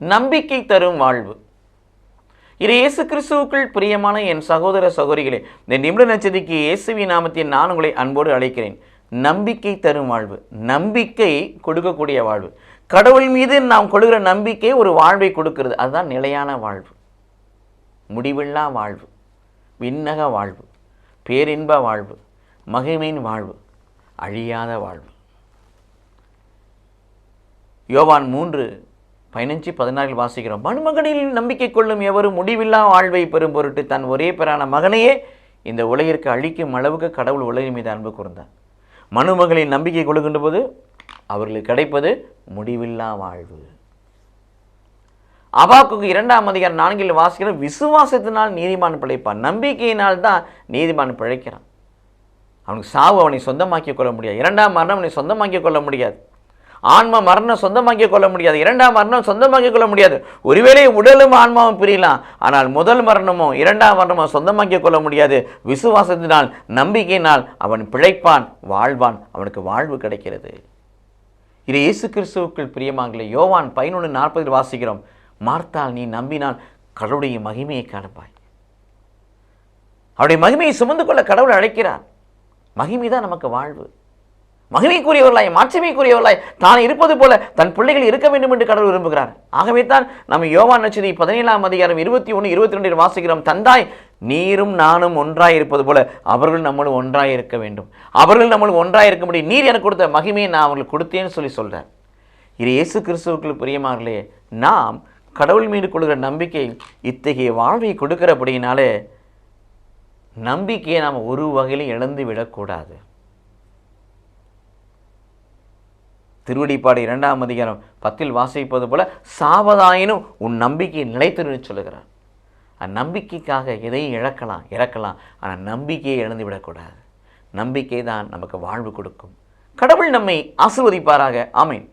நம்பிக்கை தரும் வாழ்வு. இது இயேசு கிறிஸ்துவுக்குள் பிரியமான என் சகோதர சகோதரிகளே இந்த நிமிட நச்சதிக்கு இயேசுவி நாமத்தில் நான் உங்களை அன்போடு அழைக்கிறேன். நம்பிக்கை தரும் வாழ்வு. நம்பிக்கை கொடுக்கக்கூடிய வாழ்வு. கடவுள் மீது நாம் கொடுக்கிற நம்பிக்கை ஒரு வாழ்வை கொடுக்கிறது. அதுதான் நிலையான வாழ்வு. முடிவில்லா வாழ்வு. விண்ணக வாழ்வு. பேரின்ப வாழ்வு. மகிமையின் வாழ்வு. அழியாத வாழ்வு. யோவான் மூன்று பதினஞ்சு பதினாறில் வாசிக்கிறோம். மண்மகனில் நம்பிக்கை கொள்ளும் எவரும் முடிவில்லா வாழ்வை பெறும் பொருட்டு தன் ஒரே பெறான மகனையே இந்த உலகிற்கு அழிக்கும் அளவுக்கு கடவுள் உலகின் மீது அன்பு கூர்ந்தார். மனுமகளின் நம்பிக்கை கொள்கின்ற போது அவர்களுக்கு கிடைப்பது முடிவில்லா வாழ்வு. அவாக்குக்கு இரண்டாம் அதிகாரம் நான்கில் வாசிக்கிற விசுவாசத்தினால் நீதிமான் பிழைப்பான். நம்பிக்கையினால் தான் நீதிமான் பிழைக்கிறான். அவனுக்கு சாவு அவனை சொந்தமாக்கிக் கொள்ள முடியாது. இரண்டாம் மரணம் அவனை சொந்தமாக்கிக் கொள்ள முடியாது. ஆன்ம மரணம் சொந்தமாக்கிக் கொள்ள முடியாது. இரண்டாம் மரணம் சொந்தமாக்கிக் கொள்ள முடியாது. ஒருவேளை உடலும் ஆன்மாவும் பிரியலாம். ஆனால் முதல் மரணமோ இரண்டாம் மரணமோ சொந்தமாக்கிக் கொள்ள முடியாது. விசுவாசத்தினால் நம்பிக்கையினால் அவன் பிழைப்பான் வாழ்வான் அவனுக்கு வாழ்வு கிடைக்கிறது. இது இயேசு கிறிஸ்துவுக்குள் பிரியமாங்களே யோவான் பதினொன்று நாற்பதில் வாசிக்கிறோம். மார்த்தால் நீ நம்பினால் கடவுளுடைய மகிமையை காணப்பாய் அவருடைய மகிமையை சுமந்து கொள்ள கடவுள் அழைக்கிறார். மகிமை தான் நமக்கு வாழ்வு. மகிமைக்குரியவர்களாய் மாற்றமைக்குரியவர்களாய் தான் இருப்பது போல தன் பிள்ளைகள் இருக்க வேண்டும் என்று கடவுள் விரும்புகிறார். ஆகவே தான் நம்ம யோவான் நச்சதி பதினேழாம் அதிகாரம் இருபத்தி ஒன்று இருபத்தி ரெண்டில் வாசிக்கிறோம் தந்தாய் நீரும் நானும் ஒன்றாய் இருப்பது போல அவர்கள் நம்மளும் ஒன்றாய் இருக்க வேண்டும். அவர்கள் நம்மளும் ஒன்றாய் இருக்க முடியும். நீர் எனக்கு கொடுத்த மகிமையை நான் அவர்களுக்கு கொடுத்தேன்னு சொல்லி சொல்கிறேன் இது இயேசு கிறிஸ்துவுக்குள் பிரியமார்களே நாம் கடவுள் மீது கொடுக்குற நம்பிக்கை இத்தகைய வாழ்வை கொடுக்கிறபடினாலே நம்பிக்கையை நாம் ஒரு வகையிலும் இழந்து விடக்கூடாது திருவடிப்பாடு இரண்டாம் அதிகாரம் பத்தில் வாசிப்பது போல சாவதாயினும் உன் நம்பிக்கை நிலைத்திரு சொல்லுகிறார். அந்நம்பிக்கைக்காக எதையும் இழக்கலாம் இறக்கலாம். ஆனால் நம்பிக்கையை இழந்து விடக்கூடாது நம்பிக்கை தான் நமக்கு வாழ்வு கொடுக்கும். கடவுள் நம்மை ஆசிர்வதிப்பாராக. ஆமீன்.